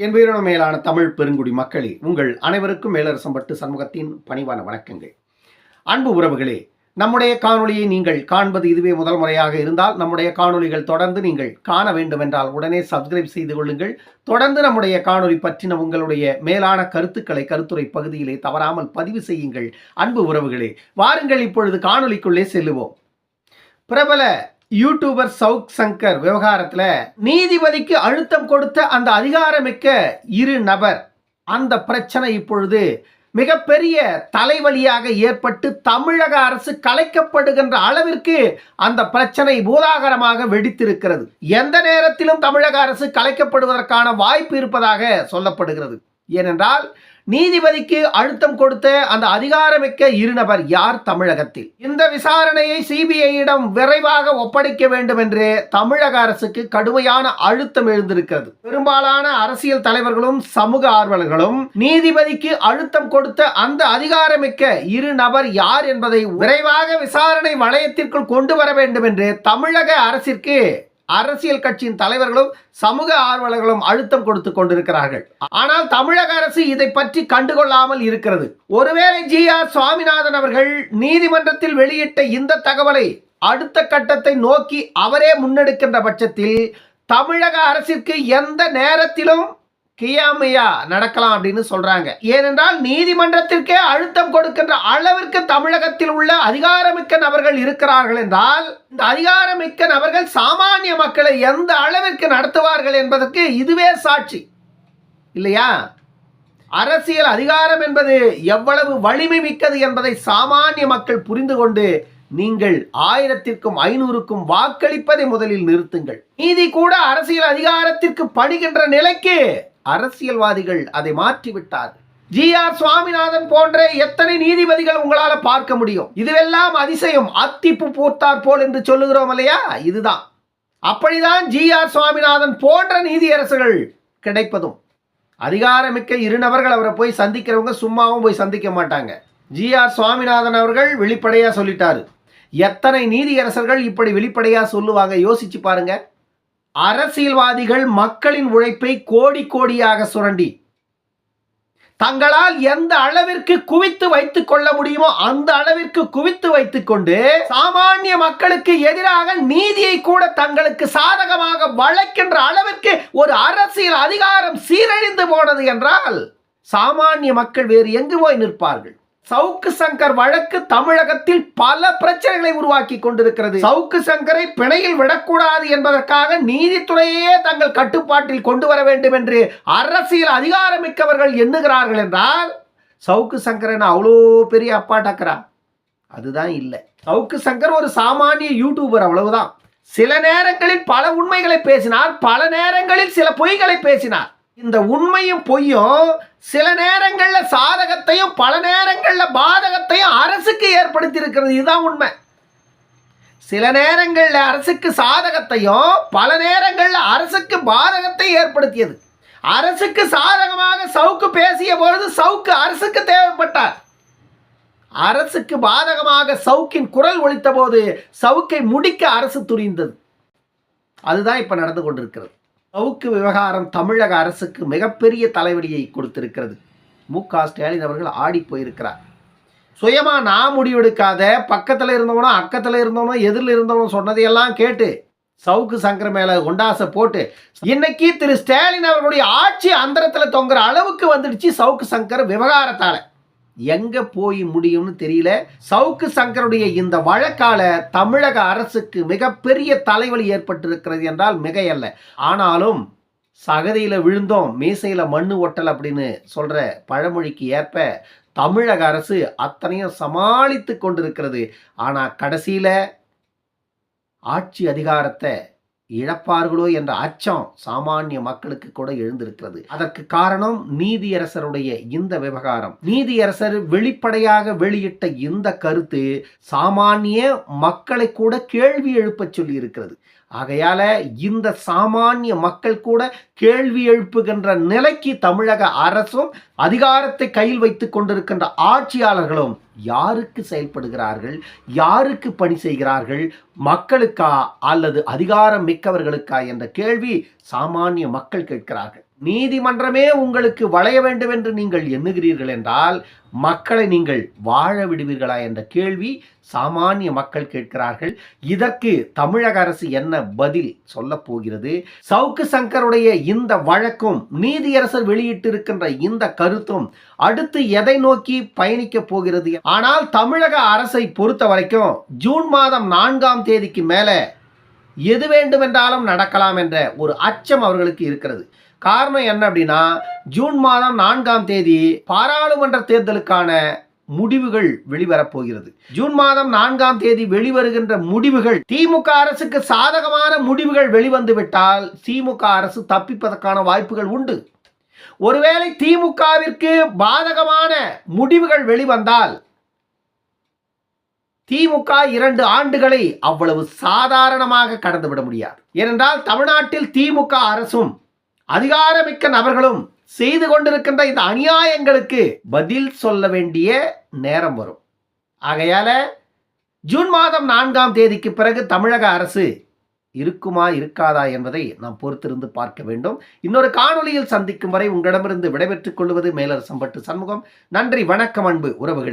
என்பதோட மேலான தமிழ் பெருங்குடி மக்களே உங்கள் அனைவருக்கும் மேலரசம்பட்டு சண்முகத்தின் பணிவான வணக்கங்கள். அன்பு உறவுகளே நம்முடைய காணொளியை நீங்கள் காண்பது இதுவே முதல் முறையாக இருந்தால் நம்முடைய காணொளிகள் தொடர்ந்து நீங்கள் காண வேண்டுமென்றால் உடனே சப்ஸ்கிரைப் செய்து கொள்ளுங்கள். தொடர்ந்து நம்முடைய காணொளி பற்றின உங்களுடைய மேலான கருத்துக்களை கருத்துரை பகுதியிலே தவறாமல் பதிவு செய்யுங்கள். அன்பு உறவுகளே வாருங்கள் இப்பொழுது காணொளிக்குள்ளே செல்லுவோம். பிரபல யூடியூபர் சவுக் சங்கர் விவகாரத்தில் நீதிபதிக்கு அழுத்தம் கொடுத்த அந்த அதிகாரமிக்க இரு நபர். அந்த பிரச்சனை இப்பொழுது மிகப்பெரிய தலைவலியாக ஏற்பட்டு தமிழக அரசு கலைக்கப்படுகின்ற அளவிற்கு அந்த பிரச்சனை பூதாகரமாக வெடித்திருக்கிறது. எந்த நேரத்திலும் தமிழக அரசு கலைக்கப்படுவதற்கான வாய்ப்பு இருப்பதாக சொல்லப்படுகிறது. ஏனென்றால் நீதிபதிக்கு அழுத்தம் கொடுத்த அந்த அதிகாரமிக்க இருநபர் யார் தமிழகத்தில்? இந்த விசாரணையை சிபிஐயிடம் விரைவாக ஒப்படைக்க வேண்டும் என்று தமிழக அரசுக்கு கடுமையான அழுத்தம் எழுந்திருக்கிறது. பெரும்பாலான அரசியல் தலைவர்களும் சமூக ஆர்வலர்களும் நீதிபதிக்கு அழுத்தம் கொடுத்த அந்த அதிகாரமிக்க இரு நபர் யார் என்பதை விரைவாக விசாரணை வளையத்திற்குள் கொண்டு வர வேண்டும் என்று தமிழக அரசிற்கு அரசியல் கட்சியின் தலைவர்களும் சமூக ஆர்வலர்களும் அழுத்தம் கொடுத்து கொண்டிருக்கிறார்கள். ஆனால் தமிழக அரசு இதை பற்றி கண்டுகொள்ளாமல் இருக்கிறது. ஒருவேளை ஜி ஆர் சுவாமிநாதன் அவர்கள் நீதிமன்றத்தில் வெளியிட்ட இந்த தகவலை அடுத்த கட்டத்தை நோக்கி அவரே முன்னெடுக்கின்ற பட்சத்தில் தமிழக அரசிற்கு எந்த நேரத்திலும் கியாமையா நடக்கலாம் அப்படின்னு சொல்றாங்க. ஏனென்றால் நீதிமன்றத்திற்கே அழுத்தம் கொடுக்கின்ற அளவிற்கு தமிழகத்தில் உள்ள அதிகாரமிக்க நபர்கள் இருக்கிறார்கள் என்றால் இந்த அதிகாரமிக்க நபர்கள் சாமானிய மக்களை எந்த அளவிற்கு நடத்துவார்கள் என்பதற்கு இதுவே சாட்சி. இல்லையா? அரசியல் அதிகாரம் என்பது எவ்வளவு வலிமை மிக்கது என்பதை சாமானிய மக்கள் புரிந்து கொண்டு நீங்கள் ஆயிரத்திற்கும் ஐநூறுக்கும் வாக்களிப்பதை முதலில் நிறுத்துங்கள். நீதி கூட அரசியல் அதிகாரத்திற்கு படுகின்ற நிலைக்கு அரசியல்வாதிகள் அதை மாற்றிவிட்டார்கள். ஜி ஆர் சுவாமிநாதன் போன்ற எத்தனை நீதிபதிகள் உங்களால பார்க்க முடியும்? இதுவெல்லாம் அதிசயம். அத்திப்பு பூத்தார் போல் என்று சொல்லுகிறோம் இல்லையா? இதுதான். அப்படிதான் ஜி ஆர் சுவாமிநாதன் போன்ற நீதியரசர்கள் கிடைப்பதும். அதிகாரமிக்க இரு நபர்கள் அவரை போய் சந்திக்கிறவங்க சும்மாவும் போய் சந்திக்க மாட்டாங்க. ஜி ஆர் சுவாமிநாதன் அவர்கள் வெளிப்படையா சொல்லிட்டாரு. எத்தனை நீதியரசர்கள் இப்படி வெளிப்படையா சொல்லுவாங்க? யோசிச்சு பாருங்க. அரசியல்வாதிகள் மக்களின் உழைப்பை கோடி கோடியாக சுரண்டி தங்களால் எந்த அளவிற்கு குவித்து வைத்துக் கொள்ள முடியுமோ அந்த அளவிற்கு குவித்து வைத்துக் கொண்டு சாமானிய மக்களுக்கு எதிராக நீதியை கூட தங்களுக்கு சாதகமாக வளைக்கின்ற அளவிற்கு ஒரு அரசியல் அதிகாரம் சீரழிந்து போனது என்றால் சாமானிய மக்கள் வேறு எங்கு போய் நிற்பார்கள்? சவுக்கு சங்கர் வழக்கு தமிழகத்தில் பல பிரச்சனைகளை உருவாக்கி கொண்டிருக்கிறது. சவுக்கு சங்கரை பிணையில் விடக்கூடாது என்பதற்காக நீதித்துறையே தங்கள் கட்டுப்பாட்டில் கொண்டு வர வேண்டும் என்று அரசியல் அதிகாரமிக்கவர்கள் எண்ணுகிறார்கள் என்றால் சவுக்கு சங்கரன் அவ்வளோ பெரிய அப்பா அதுதான் இல்லை. சவுக்கு சங்கர் ஒரு சாமானிய யூடியூபர் அவ்வளவுதான். சில நேரங்களில் பல உண்மைகளை பேசினார் பல நேரங்களில் சில பொய்களை பேசினார். இந்த உண்மையும் பொய்யும் சில நேரங்களில் சாதகத்தையும் பல நேரங்களில் பாதகத்தையும் அரசுக்கு ஏற்படுத்தி இருக்கிறது இதுதான் உண்மை. சில நேரங்களில் அரசுக்கு சாதகத்தையும் பல நேரங்களில் அரசுக்கு பாதகத்தை ஏற்படுத்தியது. அரசுக்கு சாதகமாக சவுக்கு பேசிய பொழுது சவுக்கு அரசுக்கு தேவைப்பட்டார். அரசுக்கு பாதகமாக சவுக்கின் குரல் ஒழித்த போது சவுக்கை முடிக்க அரசு துணிந்தது. அதுதான் இப்போ நடந்து கொண்டிருக்கிறது. சவுக்கு விவகாரம் தமிழக அரசுக்கு மிகப்பெரிய தலைவலியை கொடுத்திருக்கிறது. மு. க. ஸ்டாலின் அவர்கள் ஆடி போயிருக்கிறார். சுயமாக நான் முடிவெடுக்காத பக்கத்தில் இருந்தவனோ அக்கத்தில் இருந்தவனோ எதிரில் இருந்தவனோ சொன்னதையெல்லாம் கேட்டு சவுக்கு சங்கர மேல கொண்டாசை போட்டு இன்னைக்கு திரு. ஸ்டாலின் அவர்களுடைய ஆட்சி அந்தரத்தில் தொங்குற அளவுக்கு வந்துடுச்சு சவுக்கு சங்கர் விவகாரத்தால். எங்கே போய் முடியும்னு தெரியல. சவுக்கு சங்கருடைய இந்த வழக்கால தமிழக அரசுக்கு மிகப்பெரிய தலைவலி ஏற்பட்டிருக்கிறது என்றால் மிகையல்ல. ஆனாலும் சகதியில் விழுந்தோம் மீசையில் மண்ணு ஒட்டல் அப்படின்னு சொல்கிற பழமொழிக்கு ஏற்ப தமிழக அரசு அத்தனையும் சமாளித்து கொண்டிருக்கிறது. ஆனால் கடைசியில் ஆட்சி அதிகாரத்தை இழப்பார்களோ என்ற அச்சம் சாமானிய மக்களுக்கு கூட எழுந்திருக்கிறது. அதற்கு காரணம் நீதியரசருடைய இந்த விவகாரம். நீதியரசர் வெளிப்படையாக வெளியிட்ட இந்த கருத்து சாமானிய மக்களை கூட கேள்வி எழுப்ப சொல்லி இருக்கிறது ஆகையால இந்த சாமானிய மக்கள் கூட கேள்வி எழுப்புகின்ற நிலைக்கு தமிழக அரசும் அதிகாரத்தை கையில் வைத்துக் கொண்டிருக்கின்ற ஆட்சியாளர்களும் யாருக்கு செயல்படுகிறார்கள்? யாருக்கு பணி செய்கிறார்கள்? மக்களுக்கா அல்லது அதிகாரம் மிக்கவர்களுக்கா? என்ற கேள்வி சாமானிய மக்கள் கேட்கிறார்கள். நீதிமன்றமே உங்களுக்கு வளைய வேண்டும் என்று நீங்கள் எண்ணுகிறீர்கள் என்றால் மக்களை நீங்கள் வாழ விடுவீர்களா என்ற கேள்வி சாமானிய மக்கள் கேட்கிறார்கள். இதற்கு தமிழக அரசு என்ன பதில் சொல்ல போகிறது? சவுக்கு சங்கருடைய இந்த வழக்கும் நீதியரசர் வெளியிட்டிருக்கின்ற இந்த கருத்தும் அடுத்து எதை நோக்கி பயணிக்க போகிறது? ஆனால் தமிழக அரசை பொறுத்த வரைக்கும் ஜூன் மாதம் நான்காம் தேதிக்கு மேலே எது வேண்டுமென்றாலும் நடக்கலாம் என்ற ஒரு அச்சம் அவர்களுக்கு இருக்கிறது. காரணம் என்ன அப்படின்னா ஜூன் மாதம் நான்காம் தேதி பாராளுமன்ற தேர்தலுக்கான முடிவுகள் வெளிவரப்போகிறது ஜூன் மாதம் நான்காம் தேதி வெளிவருகின்ற முடிவுகள் திமுக அரசுக்கு சாதகமான முடிவுகள் வெளிவந்து விட்டால் திமுக அரசு தப்பிப்பதற்கான வாய்ப்புகள் உண்டு. ஒருவேளை திமுகவிற்கு பாதகமான முடிவுகள் வெளிவந்தால் திமுக இரண்டு ஆண்டுகளை அவ்வளவு சாதாரணமாக கடந்துவிட முடியாது. ஏனென்றால் தமிழ்நாட்டில் திமுக அரசும் அதிகாரமிக்க நபர்களும் செய்து கொண்டிருக்கின்ற இந்த அநியாயங்களுக்கு பதில் சொல்ல வேண்டிய நேரம் வரும். ஆகையால ஜூன் மாதம் நான்காம் தேதிக்கு பிறகு தமிழக அரசு இருக்குமா இருக்காதா என்பதை நாம் பொறுத்திருந்து பார்க்க வேண்டும். இன்னொரு காணொலியில் சந்திக்கும் வரை உங்களிடமிருந்து விடைபெற்றுக் கொள்வது மேலரசம்பட்டு சண்முகம். நன்றி வணக்கம் அன்பு உறவுகளே.